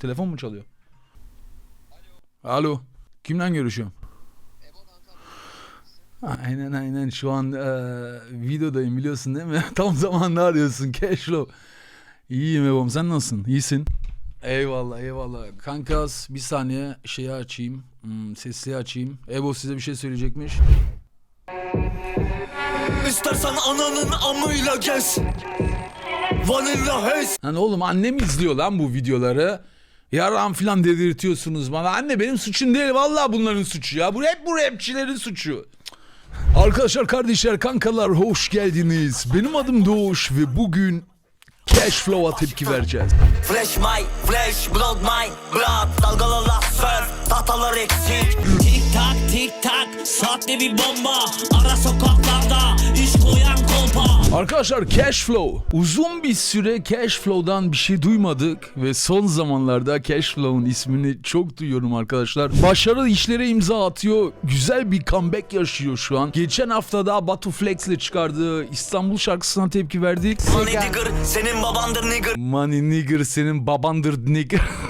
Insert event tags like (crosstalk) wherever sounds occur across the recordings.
Telefon mu çalıyor? Alo. Kimden görüşüyorum? Aynen aynen şu an e, videodayım biliyorsun değil mi? (laughs) Tam zamanında arıyorsun Cashflow. İyiyim Ebom sen nasılsın? İyisin. Eyvallah eyvallah. Kankas bir saniye şeyi açayım. Hmm, sesliği açayım. Ebo size bir şey söyleyecekmiş. İstersen ananın amıyla gez Vanilla Haze Hani oğlum annem izliyor lan bu videoları. Yaran filan dedirtiyorsunuz bana. Anne benim suçum değil vallahi bunların suçu ya. Bu hep bu rapçilerin suçu. Arkadaşlar, kardeşler, kankalar hoş geldiniz. Benim adım Doğuş ve bugün Cashflow'a tepki vereceğiz. Flash my flash blood my blood Dalgalarla surf tahtalar eksik Tik tak tik tak saatte bir bomba Ara sokaklarda iş koyan Arkadaşlar Cashflow. Uzun bir süre Cashflow'dan bir şey duymadık ve son zamanlarda Cashflow'un ismini çok duyuyorum arkadaşlar. Başarılı işlere imza atıyor. Güzel bir comeback yaşıyor şu an. Geçen hafta da Batu Flex ile çıkardığı İstanbul şarkısına tepki verdik. Money digger senin babandır nigger Money nigger senin babandır nigger. (laughs)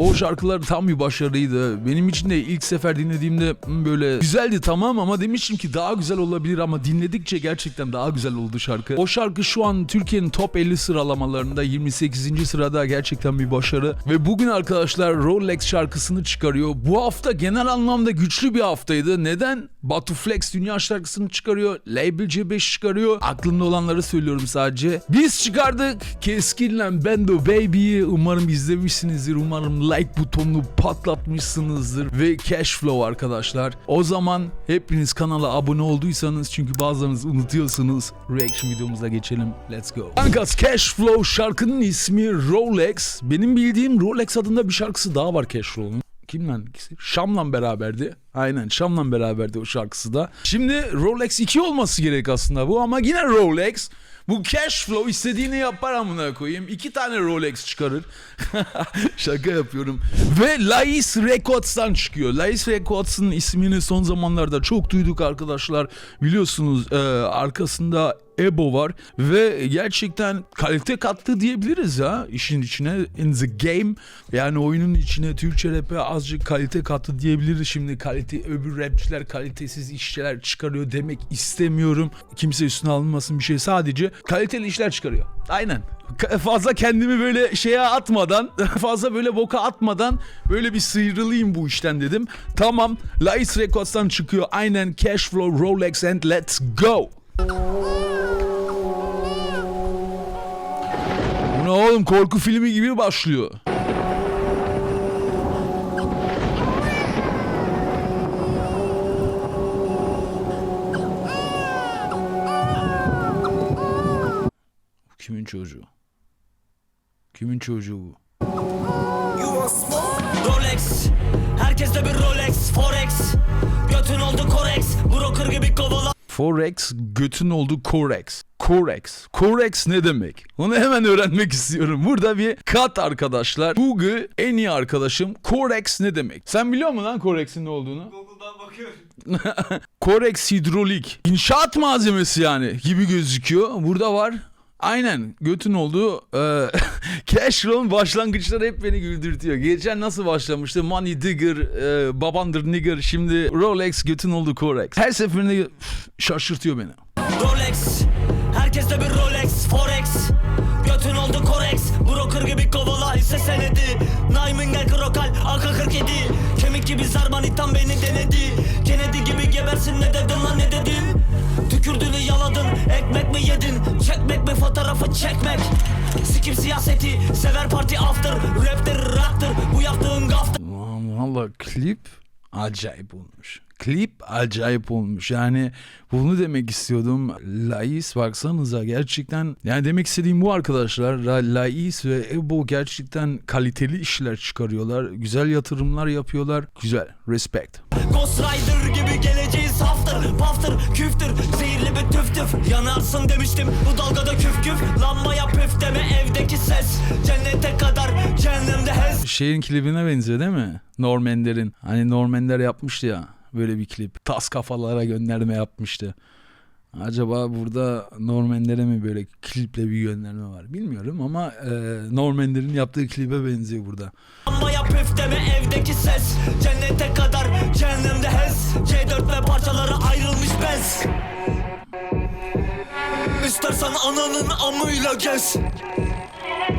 O şarkılar tam bir başarıydı. Benim için de ilk sefer dinlediğimde hmm, böyle güzeldi tamam ama demiştim ki daha güzel olabilir ama dinledikçe gerçekten daha güzel oldu şarkı. O şarkı şu an Türkiye'nin top 50 sıralamalarında 28. sırada gerçekten bir başarı. Ve bugün arkadaşlar Rolex şarkısını çıkarıyor. Bu hafta genel anlamda güçlü bir haftaydı. Neden? Batu Flex dünya şarkısını çıkarıyor. Label C5 çıkarıyor. Aklımda olanları söylüyorum sadece. Biz çıkardık. Keskin'le Bendo Baby'yi umarım izlemişsinizdir. Umarım like butonunu patlatmışsınızdır. Ve Cashflow arkadaşlar. O zaman hepiniz kanala abone olduysanız çünkü bazılarınız unutuyorsunuz. Reaction videomuza geçelim. Let's go. Kankas Cashflow şarkının ismi Rolex. Benim bildiğim Rolex adında bir şarkısı daha var Cashflow'un. Kim lan ikisi? Şam'la beraberdi. Aynen Şam'la beraberdi o şarkısı da. Şimdi Rolex 2 olması gerek aslında bu ama yine Rolex. Bu cash flow istediğini yapar amına koyayım. İki tane Rolex çıkarır. (laughs) Şaka yapıyorum. Ve Lais Records'tan çıkıyor. Lais Records'ın ismini son zamanlarda çok duyduk arkadaşlar. Biliyorsunuz e, arkasında Ebo var ve gerçekten kalite kattı diyebiliriz ya işin içine in the game yani oyunun içine Türkçe rap'e azıcık kalite kattı diyebiliriz şimdi kalite öbür rapçiler kalitesiz işler çıkarıyor demek istemiyorum. Kimse üstüne alınmasın bir şey sadece kaliteli işler çıkarıyor. Aynen. Fazla kendimi böyle şeye atmadan (laughs) fazla böyle boka atmadan böyle bir sıyrılayım bu işten dedim. Tamam Lice Records'tan çıkıyor. Aynen Cashflow Rolex and let's go. Bu ne oğlum korku filmi gibi başlıyor. Çocuğu? Kimin çocuğu bu? Rolex Herkeste bir Rolex Forex Götün oldu Korex Broker gibi kovala Forex götün oldu Corex. Corex. Corex ne demek? Onu hemen öğrenmek istiyorum. Burada bir kat arkadaşlar. Google en iyi arkadaşım. Corex ne demek? Sen biliyor musun lan Corex'in ne olduğunu? Google'dan bakıyorum (laughs) Corex hidrolik. İnşaat malzemesi yani gibi gözüküyor. Burada var. Aynen götün olduğu e, (laughs) Cashflow'un başlangıçları hep beni güldürtüyor. Geçen nasıl başlamıştı? Money Digger, e, babandır nigger. Şimdi Rolex götün oldu Corex. Her seferinde üf, şaşırtıyor beni. Rolex Herkeste bir Rolex Forex Götün oldu Korex Broker gibi kovala hisse senedi Naimingel Krokal AK-47 Kemik gibi zarbanitan beni denedi. Kennedy gibi gebersin ne dedin lan ne dedim Tükürdüğünü yaladın ekmek mi yedin? Çekmek mi fotoğrafı çekmek? Sikim siyaseti sever parti after Raptir raptir bu yaptığın gaftır Valla klip acayip olmuş. Klip acayip olmuş. Yani bunu demek istiyordum. Lais baksanıza gerçekten yani demek istediğim bu arkadaşlar. La- Lais ve Ebo gerçekten kaliteli işler çıkarıyorlar. Güzel yatırımlar yapıyorlar. Güzel. Respect. Ghost Rider gibi geleceğiz haftır Paftır küftür zehirli bir tüf tüf Yanarsın demiştim bu dalgada küf küf Lambaya püf deme evdeki ses Cennete kadar cehennemde hez Şeyin klibine benziyor değil mi? Norm Ender'in. Hani Norm Ender yapmıştı ya böyle bir klip. Tas kafalara gönderme yapmıştı. Acaba burada Normanlere mi böyle kliple bir gönderme var? Bilmiyorum ama e, Normanlerin yaptığı klibe benziyor burada. Ama yap deme evdeki ses. Cennete kadar cehennemde hez. C4 ve parçaları ayrılmış bez. İstersen ananın amıyla gez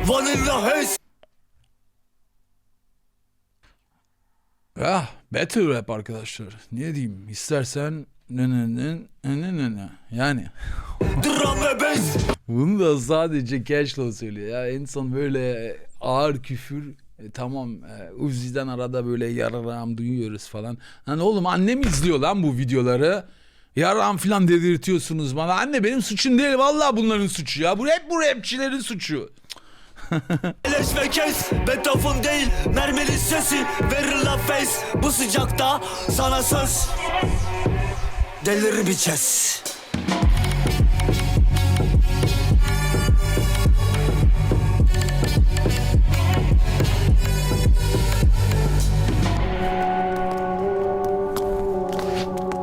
Vanilla hez Ah battle rap arkadaşlar. Ne diyeyim istersen ne ne ne ne ne ne yani. Dram ve bez Bunu da sadece Cashflow söylüyor ya. En son böyle ağır küfür e, tamam e, Uzi'den arada böyle yararam duyuyoruz falan. Hani oğlum annem izliyor lan bu videoları. Yaram falan dedirtiyorsunuz bana. Anne benim suçum değil vallahi bunların suçu ya. Bu hep bu rapçilerin suçu. Leş ve kes Beethoven değil merminin sesi Verir la face Bu sıcakta sana söz Delir bir kes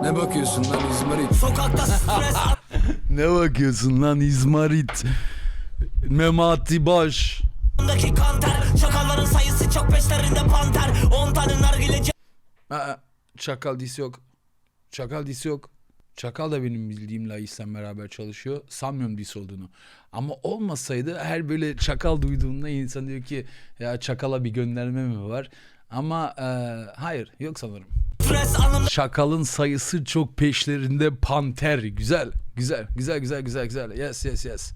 Ne bakıyorsun lan İzmarit? Sokakta stres (laughs) Ne bakıyorsun lan İzmarit? Memati Baş. Andaki kanter Çok peşlerinde panter 10 tane nargileci Çakal disi yok. Çakal disi yok. Çakal da benim bildiğim Lais'le beraber çalışıyor. Sanmıyorum dis olduğunu. Ama olmasaydı her böyle çakal duyduğunda insan diyor ki ya çakala bir gönderme mi var? Ama e, hayır yok sanırım. Çakalın sayısı çok peşlerinde panter. Güzel. Güzel. Güzel güzel güzel güzel. Yes yes yes.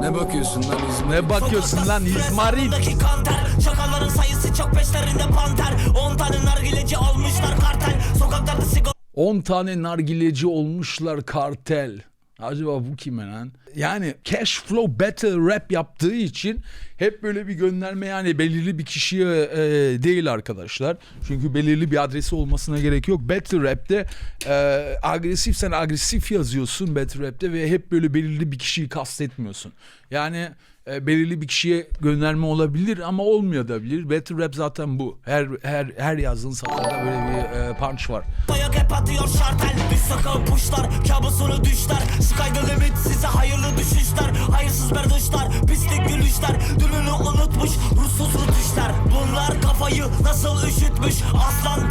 Ne bakıyorsun lan İzmarit? Ne bakıyorsun lan İzmarit? kanter Çakalların sayısı çok peşlerinde panter 10 tane nargileci olmuşlar kartel Sokaklarda sigara 10 tane nargileci olmuşlar kartel. Acaba bu kime lan? Yani cash flow battle rap yaptığı için hep böyle bir gönderme yani belirli bir kişiye e, değil arkadaşlar. Çünkü belirli bir adresi olmasına gerek yok. Battle rap'te e, agresif sen agresif yazıyorsun battle rap'te ve hep böyle belirli bir kişiyi kastetmiyorsun. Yani e, belirli bir kişiye gönderme olabilir ama olmuyor da bilir. Battle rap zaten bu. Her her her yazdığın satırda böyle bir e, punch var. Ayak hep atıyor şartel Düş sokağı puşlar Kabusunu düşler Sky the limit size hayırlı düşüşler Hayırsız berduşlar Pislik gülüşler Dününü unutmuş Ruhsuz rutuşlar Bunlar kafayı nasıl üşütmüş Aslan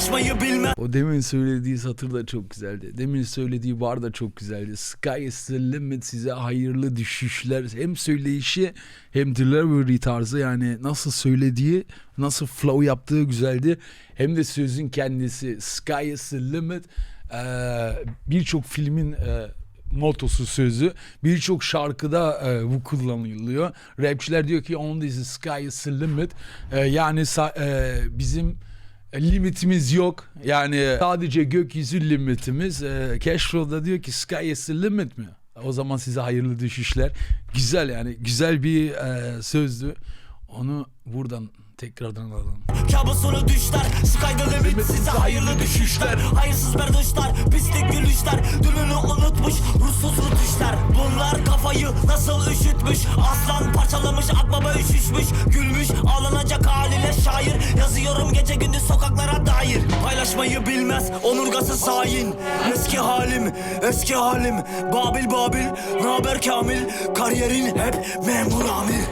Paylaşmayı bilmem O demin söylediği satır da çok güzeldi. Demin söylediği bar da çok güzeldi. Sky is the limit size hayırlı düşüşler. Hem söyleyişi hem delivery tarzı yani nasıl söylediği, nasıl flow yaptığı güzeldi. Hem de sözün kendisi Sky is the limit. Ee, Birçok filmin e, motosu sözü. Birçok şarkıda e, bu kullanılıyor. Rapçiler diyor ki on this sky is the limit. E, yani e, bizim limitimiz yok. Yani sadece gökyüzü limitimiz. E, Cashflow'da diyor ki sky is the limit mi? O zaman size hayırlı düşüşler. Güzel yani güzel bir e, sözdü. Onu buradan tekrardan alalım. Kabusunu düşler the limit size hayırlı düşüşler Hayırsız berduşlar Pislik gülüşler Dününü unutmuş Ruhsuz rutuşlar Bunlar kafayı nasıl üşütmüş? Aslan parçalamış akbaba üşüşmüş. Gülmüş ağlanacak haliyle şair. Yazıyorum gece gündüz sokaklara dair. Paylaşmayı bilmez onurgası hain Eski halim eski halim. Babil babil naber kamil? Kariyerin hep memur amir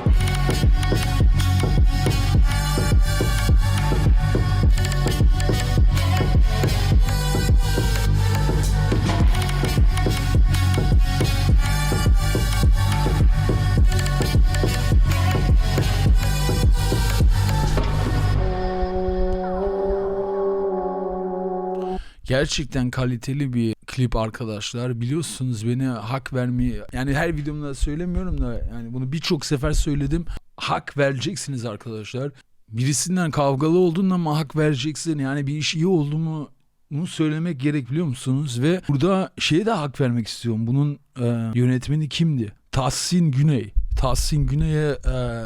Gerçekten kaliteli bir klip arkadaşlar. Biliyorsunuz beni hak vermeyi yani her videomda söylemiyorum da yani bunu birçok sefer söyledim. Hak vereceksiniz arkadaşlar. Birisinden kavgalı olduğunda ama hak vereceksin. Yani bir iş iyi oldu mu bunu söylemek gerek biliyor musunuz? Ve burada şeye de hak vermek istiyorum. Bunun e, yönetmeni kimdi? Tahsin Güney. Tahsin Güney'e e,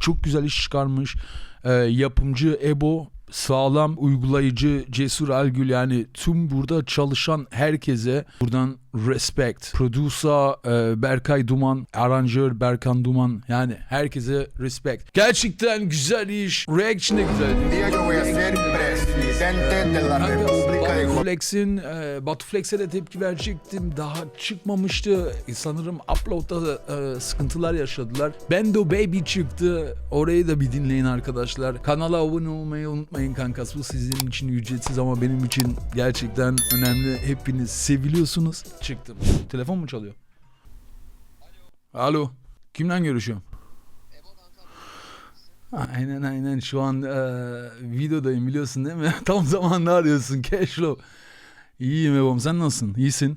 çok güzel iş çıkarmış. E, yapımcı Ebo sağlam uygulayıcı Cesur Algül yani tüm burada çalışan herkese buradan respect. Producer e, Berkay Duman, aranjör Berkan Duman yani herkese respect. Gerçekten güzel iş. Reaction de güzel. Colombia. Flex'in e, Batu Flex'e de tepki verecektim. Daha çıkmamıştı. E, sanırım upload'da da e, sıkıntılar yaşadılar. Bendo Baby çıktı. Orayı da bir dinleyin arkadaşlar. Kanala abone olmayı unutmayın kankas. Bu sizin için ücretsiz ama benim için gerçekten önemli. Hepiniz seviliyorsunuz. Çıktım. Telefon mu çalıyor? Alo. Kimden görüşüyorum? Aynen aynen şu an e, videodayım biliyorsun değil mi? (laughs) Tam zamanında arıyorsun Cashflow. İyiyim Ebom sen nasılsın? İyisin.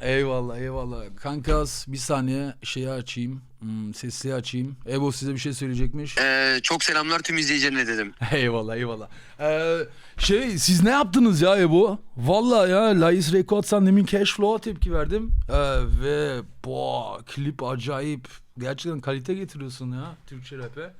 Eyvallah eyvallah. Kankas bir saniye şeyi açayım. Hmm, sesli açayım. Ebo size bir şey söyleyecekmiş. Ee, çok selamlar tüm izleyicilerine dedim. (laughs) eyvallah eyvallah. Ee, şey siz ne yaptınız ya Ebo? Vallahi ya Lais Records'tan demin Cashflow'a tepki verdim. Ee, ve bu klip acayip. Gerçekten kalite getiriyorsun ya Türkçe rap'e.